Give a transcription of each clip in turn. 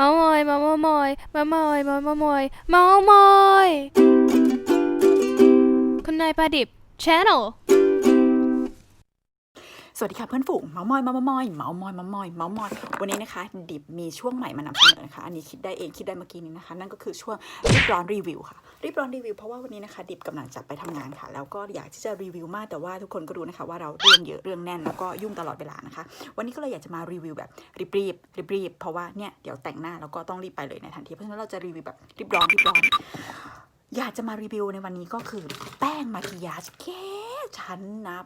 เมามอยเมาส์มอยเมามอยเมาส์มอยเมามอยคุณนายปาดิบ Channel สวัสดีค่ะเพื่อนฝูงเมามอยเมาส์มอยเมามอยเมามอยเมามอยวันนี้นะคะ ดิบมีช่วงใหม่มานำเสนอนะคะ อันนี้คิดได้เองคิดได้เมื่อกี้นี้นะคะ นั่นก็คือช่วงรีบร้อนรีวิวค่ะรีบร้อนรีวิวเพราะว่าวันนี้นะคะดิบกำลังจะไปทำงานค่ะ แล้วก็อยากที่จะรีวิวมากแต่ว่าทุกคนก็รู้นะคะ ว่าเราเรื่องเยอะเรื่องแน่นแล้วก็ยุ่งตลอดเวลานะคะ วันนี้ก็เลยอยากจะมารีวิวแบบรีบรีบรีบรีบเพราะว่าเนี่ยเดี๋ยวแต่งหน้าแล้วก็ต้องรีบไปเลยในทันทีเพราะฉะนั้นเราจะรีวิวแบบรีบร้อนรีบร้อนอยากจะมารีวิวในวันนี้ก็คือแป้งมาคิยาจแค่ชั้นนะ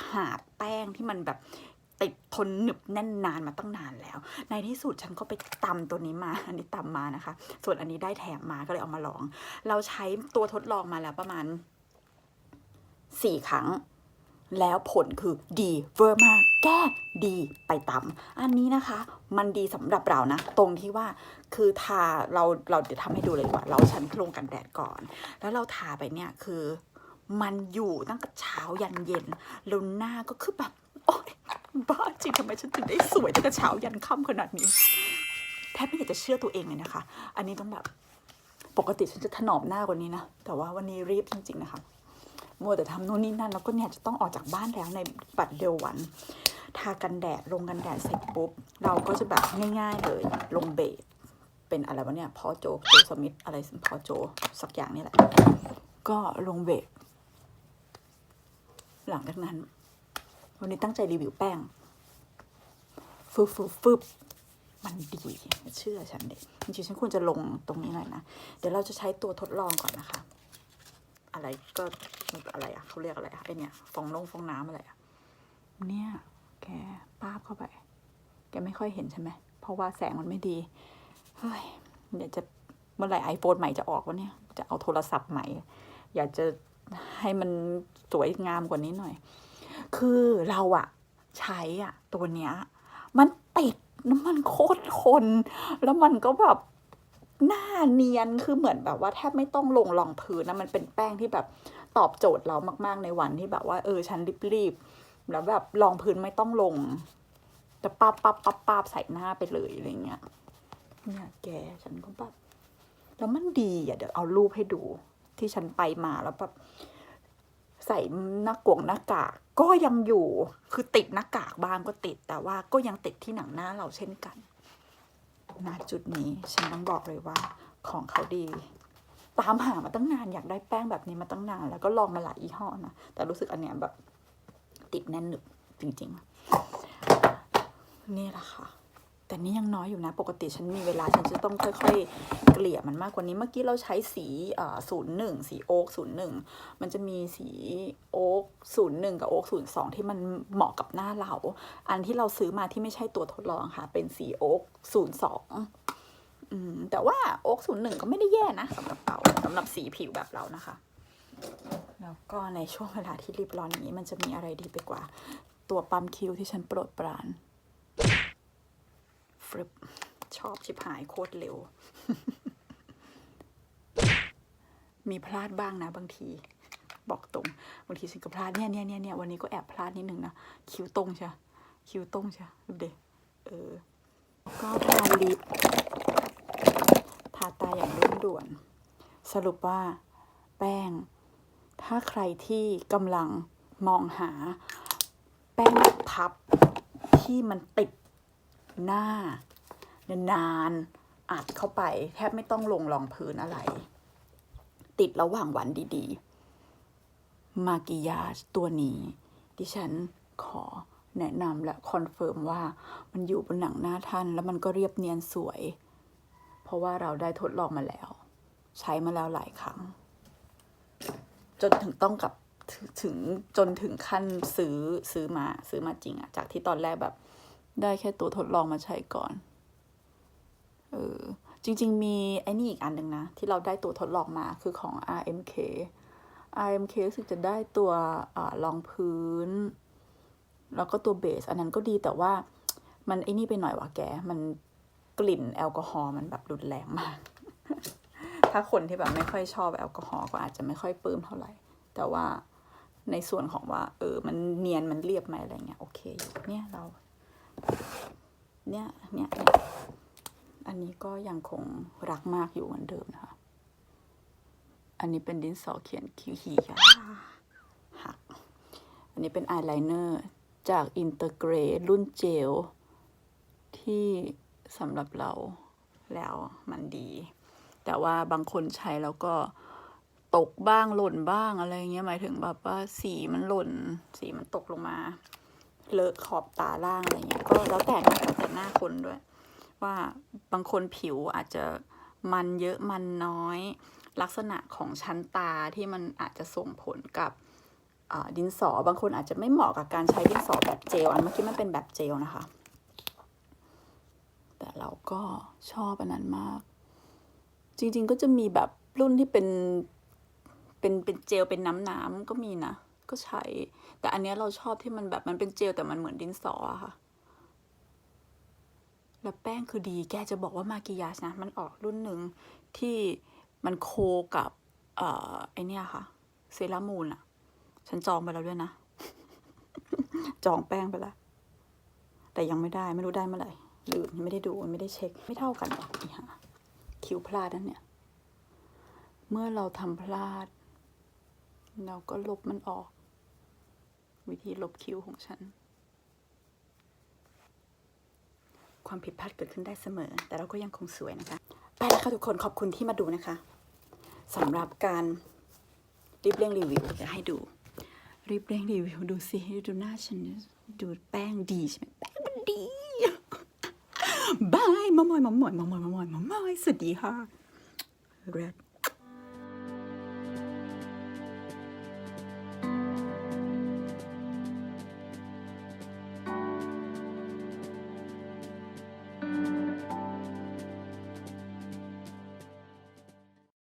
ขาดแป้งที่มันแบบติดทนหนึบแน่นนานมาตั้งนานแล้ว ในที่สุดฉันก็ไปตำตัวนี้มา อันนี้ตำมานะคะ ส่วนอันนี้ได้แถมมาก็เลยเอามาลอง เราใช้ตัวทดลองมาแล้วประมาณสี่ครั้ง แล้วผลคือดีเวอร์มาก แก้ดีไปตำอันนี้นะคะ มันดีสำหรับเรานะ ตรงที่ว่าคือทาเราเราเดี๋ยวทำให้ดูเลยดีกว่า เราใช้โครงกันแดดก่อน แล้วเราทาไปเนี่ยคือ มันอยู่ตั้งแต่เช้ายันเย็นแล้วหน้าก็คือแบบโอ๊ยบ้าจริงทำไมฉันถึงได้สวยตั้งแต่เช้ายันค่ำขนาดนี้แทบไม่อยากจะเชื่อตัวเองเลยนะคะ อันนี้ต้องแบบปกติฉันจะถนอมหน้ากว่านี้นะ แต่ว่าวันนี้รีบจริง ๆ นะคะมัวแต่ทำนู่นนี่นั่นแล้วก็เนี่ยจะต้องออกจากบ้านแล้วในบัตรเร็ววัน ทากันแดดลงกันแดดเสร็จปุ๊บ เราก็จะแบบง่ายๆเลยลงเบสเป็นอะไรวะเนี่ยพอโจโจสมิธอะไรพอโจสักอย่างนี่แหละ ก็ลงเบส หลังจากนั้น วันนี้ตั้งใจรีวิวแป้งฟึบฟึบฟึบมันดีเชื่อฉันเด็จริงๆฉันควรจะลงตรงนี้หน่อยนะ เดี๋ยวเราจะใช้ตัวทดลองก่อนนะคะ อะไรก็อะไรอะเขาเรียกอะไรอะไอเนี่ยฟองนงฟองน้ำอะไรอะเนี่ย แกป้าบเข้าไป แกไม่ค่อยเห็นใช่ไหมเพราะว่าแสงมันไม่ดีเฮ้ยเดี๋ยวจะเมื่อไหร่ไอโฟนใหม่จะออกวะเนี่ย จะเอาโทรศัพท์ใหม่ อยากจะ ให้มันสวยงามกว่านี้หน่อย คือเราอะใช้อะตัวเนี้ย มันติดน้ำมันโคตรคนแล้วมันก็แบบหน้าเนียนคือเหมือนแบบว่าแทบไม่ต้องลงรองพื้นนะมันเป็นแป้งที่แบบตอบโจทย์เรามาก ๆ ในวันที่แบบว่า เออฉันรีบๆแล้วแบบรองพื้นไม่ต้องลงแต่ปั๊บปั๊บปั๊บปั๊บใส่หน้าไปเลยอะไรเงี้ยเนี่ยแกฉันก็แบบแล้วมันดีอะเดี๋ยวเอารูปให้ดู ที่ฉันไปมาแล้วแบบใส่หน้ากวงหน้ากากก็ยังอยู่คือติดหน้ากากบ้างก็ติด แต่ว่าก็ยังติดที่หนังหน้าเราเช่นกันณจุดนี้ฉันต้องบอกเลยว่า ของเขาดี ตามหามาตั้งนานอยากได้แป้งแบบนี้มาตั้งนาน แล้วก็ลองมาหลายยี่ห้อนะแต่รู้สึกอันเนี้ยแบบติดแน่นหนึบจริง ๆ นี่แหละค่ะ แต่นี่ยังน้อยอยู่นะ ปกติฉันมีเวลาฉันจะต้องค่อยๆ เกลี่ยมันมากกว่านี้เมื่อกี้เราใช้สีศูนย์หนึ่งสีโอ๊กศูนย์หนึ่งมันจะมีสีโอ๊กศูนย์หนึ่งกับโอ๊กศูนย์สองที่มันเหมาะกับหน้าเรา อันที่เราซื้อมาที่ไม่ใช่ตัวทดลองค่ะ เป็นสีโอ๊กศูนย์สองแต่ว่าโอ๊กศูนย์หนึ่งก็ไม่ได้แย่นะสำหรับเราสำหรับสีผิวแบบเรานะคะ แล้วก็ในช่วงเวลาที่รีบร้อนอย่างนี้มันจะมีอะไรดีไปกว่า ตัวปั๊มคิ้วที่ฉันโปรดปราน บชอบชิบหายโคตรเร็ว มีพลาดบ้างนะบางที บอกตรงบางทีฉันก็พลาดเนี่ยเนี่ยเนี่ยเนี่ยวันนี้ก็แอบพลาดนิดนึงนะคิ้วตรงใช่คิ้วตรงใช่ดูเด็เออ ก็ทาลิปทาตาอย่างรุ่งด่วน สรุปว่า แป้ง ถ้าใครที่กำลังมองหา แป้งพับที่มันติด หน้านานๆอัดเข้าไป แทบไม่ต้องลงรองพื้นอะไร ติดระหว่างวันดีๆ มากิยาตัวนี้ ดิฉันขอแนะนำและคอนเฟิร์มว่ามันอยู่บนหนังหน้าท่าน แล้วมันก็เรียบเนียนสวย เพราะว่าเราได้ทดลองมาแล้ว ใช้มาแล้วหลายครั้ง จนถึงต้องกับถึงจนถึงขั้นซื้อซื้อมาซื้อมาจริงอะจากที่ตอนแรกแบบ ได้แค่ตัวทดลองมาใช้ก่อน เออ จริง ๆ มีไอ้นี่อีกอันหนึ่งนะ ที่เราได้ตัวทดลองมาคือของ RMK RMK รู้สึกจะได้ตัวอรองพื้น แล้วก็ตัวเบส อันนั้นก็ดีแต่ว่ามันไอ้นี่ไปหน่อยวะแก มันกลิ่นแอลกอฮอล์มันแบบรุนแรงมาก ถ้าคนที่แบบไม่ค่อยชอบแอลกอฮอล์ก็อาจจะไม่ค่อยปลื้มเท่าไหร่ แต่ว่าในส่วนของว่า เออ มันเนียนมันเรียบไหมอะไรเงี้ยโอเคอยู่เนี่ยเรา เนี่ยเนี่ยเนี่ยอันนี้ก็ยังคงรักมากอยู่เหมือนเดิมนะคะ อันนี้เป็นดินสอเขียนคิ้วหีค่ะหัก อันนี้เป็นอายไลเนอร์จากอินเตอร์เกรรุ่นเจล ที่สำหรับเราแล้วมันดี แต่ว่าบางคนใช้แล้วก็ตกบ้างหล่นบ้างอะไรเงี้ยหมายถึงแบบว่าสีมันหล่น สีมันตกลงมา เลอะขอบตาล่างอะไรเงี้ยก็แล้วแต่นะแล้วแต่หน้าคนด้วย ว่าบางคนผิวอาจจะมันเยอะมันน้อย ลักษณะของชั้นตาที่มันอาจจะส่งผลกับดินสอบางคนอาจจะไม่เหมาะกับการใช้ดินสอแบบเจลอันเมื่อกี้มันเป็นแบบเจลนะคะ แต่เราก็ชอบอันนั้นมาก จริงๆก็จะมีแบบรุ่นที่เป็นเป็นเป็นเจลเป็นน้ำน้ำๆก็มีนะ ก็ใช้ แต่อันเนี้ยเราชอบที่มันแบบมันเป็นเจลแต่มันเหมือนดินสออะค่ะ แล้วแป้งคือดี แกจะบอกว่ามากิยาชนะ มันออกรุ่นหนึ่งที่มันโคกับ เอ่อไอเนี้ยค่ะ เซรามูนอะฉันจองไปแล้วด้วยนะ จองแป้งไปแล้วแต่ยังไม่ได้ไม่รู้ได้เมื่อไหร่ลืมไม่ได้ดูไม่ได้เช็ค ไม่เท่ากันหรอกนี่ฮะคิวพลาดนั่นเนี่ย เมื่อเราทำพลาด เราก็ลบมันออก วิธีลบคิ้วของฉัน ความผิดพลาดเกิดขึ้นได้เสมอ แต่เราก็ยังคงสวยนะคะ ไปแล้วค่ะทุกคนขอบคุณที่มาดูนะคะสำหรับการรีบเร่งรีวิวจะให้ดูรีบเร่งรีวิวดูสิดูหน้าฉันดิดูแป้งดีใช่ไหมแป้งมันดีบายมามอยมามอยมามอยมามอยมามอยสวัสดีค่ะ Red